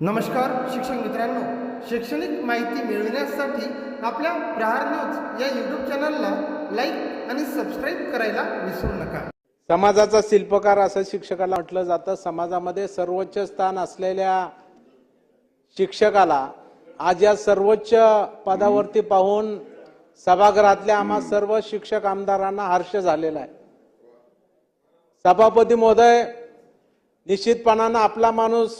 नमस्कार शिक्षक मित्रांनो. शैक्षणिक माहिती मिळविण्यासाठी आपल्या प्रहार न्यूज या यूट्यूब चॅनलला लाईक आणि सबस्क्राईब करायला विसरू नका. समाजाचा शिल्पकार असं शिक्षकाला म्हटलं जातं. समाजामध्ये सर्वोच्च स्थान असलेल्या शिक्षकाला आज या सर्वोच्च पदावरती पाहून सभागृहातल्या आम्हा सर्व शिक्षक आमदारांना हर्ष झालेला आहे. सभापती महोदय निश्चितपणानं आपला माणूस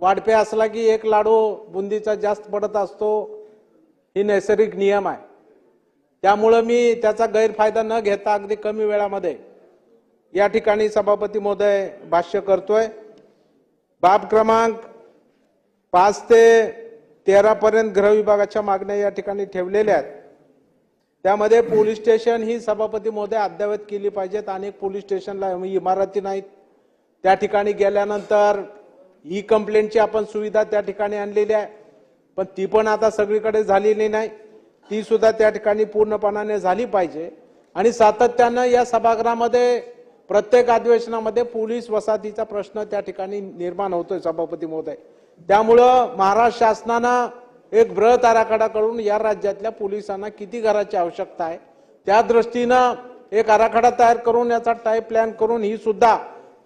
वाढपे असला की एक लाडू बुंदीचा जास्त पडत असतो ही नैसर्गिक नियम आहे. त्यामुळं मी त्याचा गैरफायदा न घेता अगदी कमी वेळामध्ये या ठिकाणी सभापती महोदय भाष्य करतोय. बाब क्रमांक पाच ते तेरापर्यंत गृह विभागाच्या मागण्या या ठिकाणी ठेवलेल्या आहेत. त्यामध्ये पोलीस स्टेशन ही सभापती महोदय अद्ययावत केली पाहिजेत. अनेक पोलीस स्टेशनला इमारती नाहीत. त्या ठिकाणी गेल्यानंतर ई कंप्लेंटची आपण सुविधा त्या ठिकाणी आणलेली आहे. पण ती पण आता सगळीकडे झालेली नाही. ती सुद्धा त्या ठिकाणी पूर्णपणाने झाली पाहिजे. आणि सातत्यानं या सभागृहामध्ये प्रत्येक अधिवेशनामध्ये पोलीस वसाहतीचा प्रश्न त्या ठिकाणी निर्माण होतोय सभापती महोदय. त्यामुळं महाराष्ट्र शासनानं एक बृहत आराखडा करून या राज्यातल्या पोलिसांना किती घराची आवश्यकता आहे त्या दृष्टीनं एक आराखडा तयार करून याचा टाईप प्लॅन करून ही सुद्धा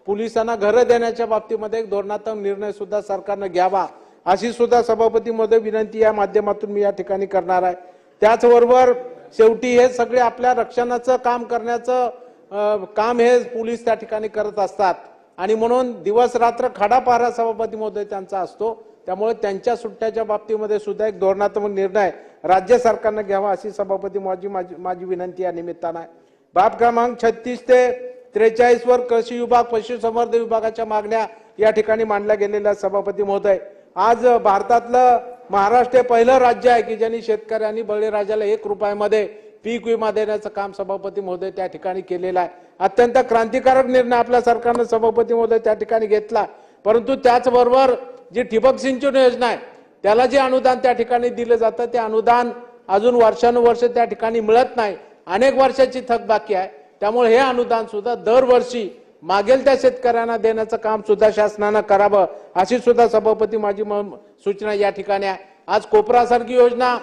पोलिसांना घरं देण्याच्या बाबतीमध्ये एक धोरणात्मक निर्णय सुद्धा सरकारनं घ्यावा अशी सुद्धा सभापती मध्ये विनंती या माध्यमातून मी या ठिकाणी करणार आहे. त्याचबरोबर शेवटी हे सगळे आपल्या रक्षणाचं काम करण्याचं काम हे पोलीस त्या ठिकाणी करत असतात. आणि म्हणून दिवस रात्र खडा सभापती महोदय त्यांचा असतो. त्यामुळे त्यांच्या सुट्ट्याच्या बाबतीमध्ये सुद्धा एक धोरणात्मक निर्णय राज्य सरकारनं घ्यावा अशी सभापती माझी माझी माझी विनंती या निमित्तानं आहे. बाब क्रमांक छत्तीस ते त्रेचाळीस वर कृषी विभाग पशुसंवर्धन विभागाच्या मागण्या या ठिकाणी मांडल्या गेलेल्या सभापती महोदय. आज भारतातलं महाराष्ट्र हे पहिलं राज्य आहे की ज्यांनी शेतकऱ्यांनी बळीराजाला एक रुपयामध्ये पीक विमा देण्याचं काम सभापती महोदय त्या ठिकाणी केलेलं आहे. अत्यंत क्रांतिकारक निर्णय आपल्या सरकारनं सभापती महोदय त्या ठिकाणी घेतला. परंतु त्याचबरोबर जी ठिबक सिंचन योजना आहे त्याला जे अनुदान त्या ठिकाणी दिलं जातं ते अनुदान अजून वर्षानुवर्ष त्या ठिकाणी मिळत नाही. अनेक वर्षाची थकबाकी आहे. त्यामुळे हे अनुदान सुद्धा दरवर्षी मागेल त्या शेतकऱ्यांना देण्याचं काम सुद्धा शासनानं करावं अशी सुद्धा सभापती माझी म- सूचना या ठिकाणी आहे. आज कोपरासारखी योजना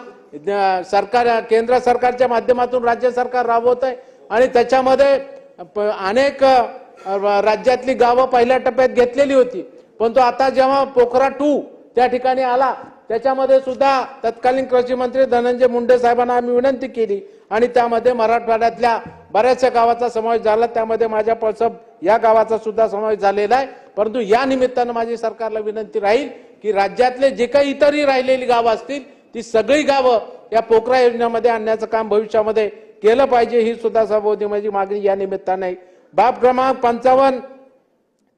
सरकार केंद्र सरकारच्या माध्यमातून राज्य सरकार राबवत आहे आणि त्याच्यामध्ये प- अनेक राज्यातली गावं पहिल्या टप्प्यात घेतलेली होती. पण तो आता जेव्हा पोखरा टू त्या ठिकाणी आला त्याच्यामध्ये सुद्धा तत्कालीन कृषी मंत्री धनंजय मुंडे साहेबांना आम्ही विनंती केली. आणि त्यामध्ये मराठवाड्यातल्या बऱ्याचशा गावाचा समावेश झाला. त्यामध्ये माझ्या पळसप या गावाचा सुद्धा समावेश झालेला आहे. परंतु या निमित्तानं माझी सरकारला विनंती राहील की राज्यातले जे काही इतरही राहिलेली गावं असतील ती सगळी गावं या पोखरा योजनेमध्ये आणण्याचं काम भविष्यामध्ये केलं पाहिजे ही सुद्धा सभापती माझी मागणी या निमित्ताने बाब क्रमांक पंचावन्न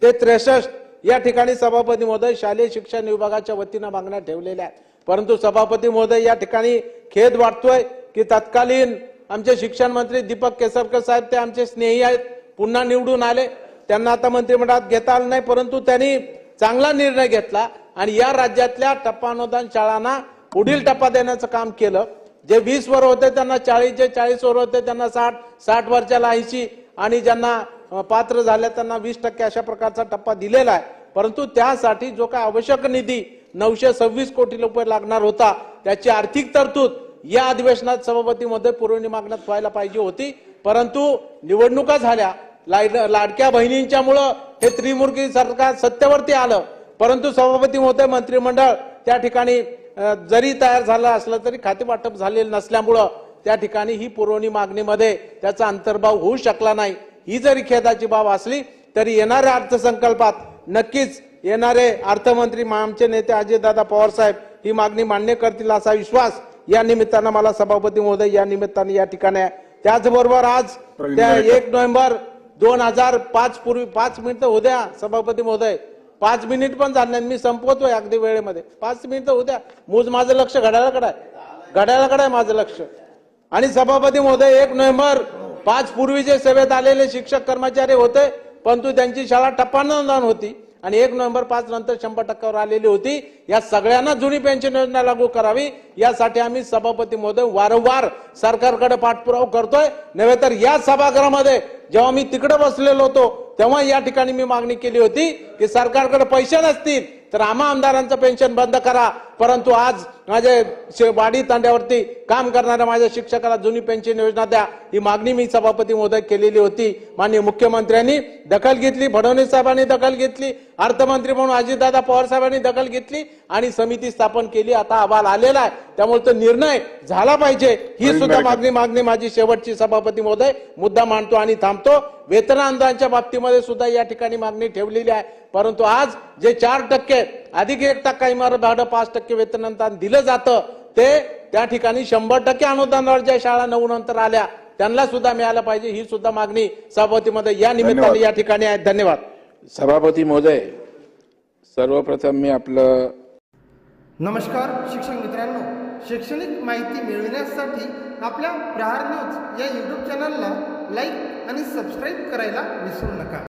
ते त्रेसष्ट या ठिकाणी सभापती महोदय शालेय शिक्षण विभागाच्या वतीनं मागण्या ठेवलेल्या आहेत. परंतु सभापती महोदय या ठिकाणी खेद वाटतोय की तत्कालीन आमचे शिक्षण मंत्री दीपक केसरकर साहेब ते आमचे स्नेही आहेत. पुन्हा निवडून आले. त्यांना आता मंत्रिमंडळात घेता आलं नाही परंतु त्यांनी चांगला निर्णय घेतला आणि या राज्यातल्या टप्पा अनुदान शाळांना पुढील टप्पा देण्याचं काम केलं. जे वीस वर होते त्यांना चाळीस जे चाळीस वर होते त्यांना साठ साठ वरच्याला ऐंशी आणि ज्यांना पात्र झाल्या त्यांना वीस टक्के अशा प्रकारचा टप्पा दिलेला आहे. परंतु त्यासाठी जो काय आवश्यक निधी नऊशे सव्वीस कोटी रुपये लागणार होता त्याची आर्थिक तरतूद या अधिवेशनात सभापतीमध्ये पुरवणी मागण्यात व्हायला पाहिजे होती. परंतु निवडणुका झाल्या. लाड- लाडक्या बहिणींच्यामुळं हे त्रिमुर्गी सरकार सत्तेवरती आलं. परंतु सभापती महोदय मंत्रिमंडळ त्या ठिकाणी जरी तयार झालं असलं तरी खाते वाटप झालेलं नसल्यामुळं त्या ठिकाणी ही पुरवणी मागणीमध्ये त्याचा अंतर्भाव होऊ शकला नाही. ही जरी खेदाची बाब असली तरी येणाऱ्या अर्थसंकल्पात नक्कीच येणारे अर्थमंत्री आमचे नेते अजयदादा पवार साहेब ही मागणी मान्य करतील असा विश्वास या निमित्तानं मला सभापती महोदय या निमित्तानं या ठिकाणी आहे. त्याचबरोबर आज त्या एक नोव्हेंबर दोन हजार पाच पूर्वी पाच मिनिटं उद्या सभापती महोदय. पाच मिनिट पण झाले मी संपवतोय अगदी वेळेमध्ये. पाच मिनिटं उद्या मूज माझं लक्ष घड्याळाकडे आहे. घड्याळाकडे आहे माझं लक्ष. आणि सभापती महोदय एक नोव्हेंबर पाच पूर्वीचे सेवेत आलेले शिक्षक कर्मचारी होते परंतु त्यांची शाळा टप्पानुदान होती आणि एक नोव्हेंबर पाच नंतर शंभर टक्क्यावर आलेली होती. या सगळ्यांना जुनी पेन्शन योजना लागू करावी यासाठी आम्ही सभापती महोदय वारंवार सरकारकडे पाठपुरावा करतोय. नव्हे तर या सभागृहामध्ये जेव्हा मी तिकडे बसलेलो होतो तेव्हा या ठिकाणी मी मागणी केली होती की सरकारकडे पैसे नसतील तर आम्हा आमदारांचं पेन्शन बंद करा. परंतु आज माझे वाडी तांड्यावरती काम करणाऱ्या माझ्या शिक्षकाला जुनी पेन्शन योजना द्या. ही मागणी मी सभापती महोदय केलेली होती. माननीय मुख्यमंत्र्यांनी दखल घेतली फडणवीस साहेबांनी दखल घेतली अर्थमंत्री म्हणून अजितदादा पवार साहेबांनी दखल घेतली आणि समिती स्थापन केली. आता अहवाल आलेला आहे. त्यामुळे तो निर्णय झाला पाहिजे. ही सुद्धा. मागणी मागणी माझी शेवटची सभापती महोदय. मुद्दा मांडतो आणि थांबतो. वेतन आंदोलनाच्या बाबतीमध्ये सुद्धा या ठिकाणी मागणी ठेवलेली आहे. परंतु आज जे चार टक्के अधिक एक टक्का इमारत भाडं पाच टक्के वेतन अनुदान दिलं जातं. ते त्या ठिकाणी शंभर टक्के अनुदानावर ज्या शाळा नऊ नंतर आल्या. त्यांना सुद्धा मिळालं पाहिजे ही सुद्धा मागणी सभापतीमध्ये या निमित्ताने. या ठिकाणी आहे. धन्यवाद. सभापती महोदय सर्वप्रथम मी आपलं नमस्कार शिक्षक मित्रांनो. शैक्षणिक माहिती मिळविण्यासाठी आपल्या प्रहार न्यूज या यूट्यूब चॅनलला लाईक आणि सबस्क्राईब करायला विसरू नका.